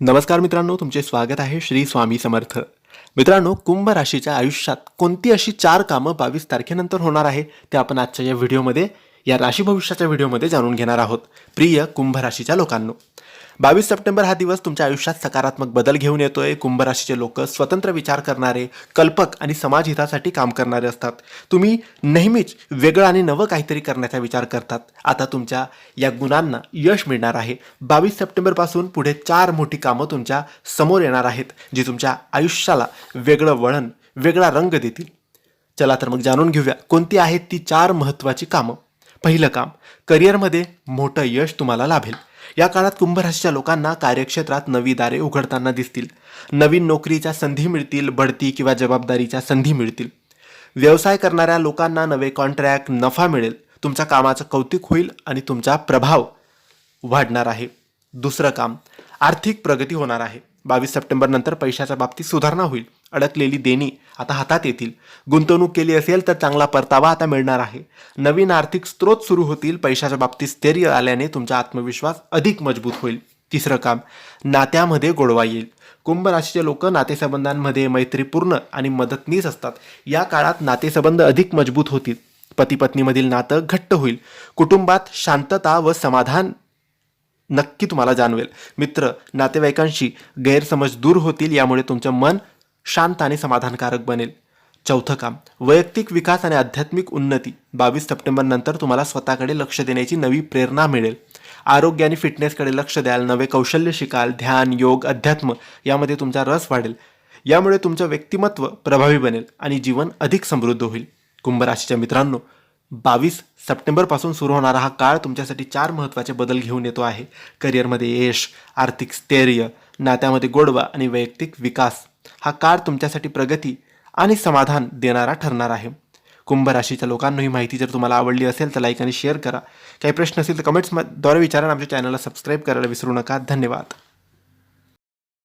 नमस्कार मित्रांनो तुमचे स्वागत आहे श्री स्वामी समर्थ. मित्रांनो कुंभ राशीच्या आयुष्यात कोणती अशी चार कामं बावीस तारखेनंतर होणार आहे ते आपण आजच्या या व्हिडिओमध्ये या राशी भविष्याच्या व्हिडिओमध्ये जाणून घेणार आहोत. प्रिय कुंभ राशीच्या लोकांनो बावीस सप्टेंबर हा दिवस तुमच्या आयुष्यात सकारात्मक बदल घेऊन येतोय. कुंभराशीचे लोक स्वतंत्र विचार करणारे कल्पक आणि समाजहितासाठी काम करणारे असतात. तुम्ही नेहमीच वेगळं आणि नवं काहीतरी करण्याचा विचार करतात. आता तुमच्या या गुणांना यश मिळणार आहे. बावीस सप्टेंबरपासून पुढे चार मोठी कामं तुमच्यासमोर येणार आहेत जी तुमच्या आयुष्याला वेगळं वळण वेगळा रंग देतील. चला तर मग जाणून घेऊया कोणती आहेत ती चार महत्त्वाची कामं? पहिलं काम करिअरमध्ये मोठं यश तुम्हाला लाभेल. या काळात कुंभराशीच्या लोकांना कार्यक्षेत्रात नवी दारे उघडताना दिसतील. नवीन नोकरीच्या संधी मिळतील बढती किंवा जबाबदारीच्या संधी मिळतील. व्यवसाय करणाऱ्या लोकांना नवे कॉन्ट्रॅक्ट नफा मिळेल. तुमच्या कामाचं कौतुक होईल आणि तुमचा प्रभाव वाढणार आहे. दुसरं काम आर्थिक प्रगती होणार आहे. बावीस सप्टेंबरनंतर पैशाच्या बाबतीत सुधारणा होईल. अडकलेली देणी आता हातात येतील. गुंतवणूक केली असेल तर चांगला परतावा आता मिळणार आहे. नवीन आर्थिक स्रोत सुरू होतील. पैशाच्या बाबतीत स्थैर्य आल्याने तुमचा आत्मविश्वास अधिक मजबूत होईल. तिसरं काम नात्यामध्ये गोडवा येईल. कुंभ राशीचे लोक नातेसंबंधांमध्ये मैत्रीपूर्ण आणि मदतनीस असतात. या काळात नातेसंबंध अधिक मजबूत होतील. पती पत्नीमधील नातं घट्ट होईल. कुटुंबात शांतता व समाधान नक्की तुम्हाला जाणवेल. मित्र नातेवाईकांशी गैरसमज दूर होतील यामुळे तुमचं मन शांत आणि समाधानकारक बनेल. चौथं काम वैयक्तिक विकास आणि आध्यात्मिक उन्नती. बावीस सप्टेंबर नंतर तुम्हाला स्वतःकडे लक्ष देण्याची नवी प्रेरणा मिळेल. आरोग्य आणि फिटनेसकडे लक्ष द्याल नवे कौशल्य शिकाल ध्यान योग अध्यात्म यामध्ये तुमचा रस वाढेल. यामुळे तुमचं व्यक्तिमत्व प्रभावी बनेल आणि जीवन अधिक समृद्ध होईल. कुंभराशीच्या मित्रांनो बावीस सप्टेंबरपासून सुरू होणारा हा काळ तुमच्यासाठी चार महत्त्वाचे बदल घेऊन येतो आहे. करिअरमध्ये यश आर्थिक स्थैर्य नात्यामध्ये गोडवा आणि वैयक्तिक विकास. हा काळ तुमच्यासाठी प्रगती आणि समाधान देणारा ठरणार आहे. कुंभ राशीच्या लोकांना ही माहिती जर तुम्हाला आवडली असेल तर लाईक आणि शेअर करा. काही प्रश्न असेल तर कमेंट्सद्वारे विचारा आमच्या चॅनलला सबस्क्राईब करायला विसरू नका. धन्यवाद.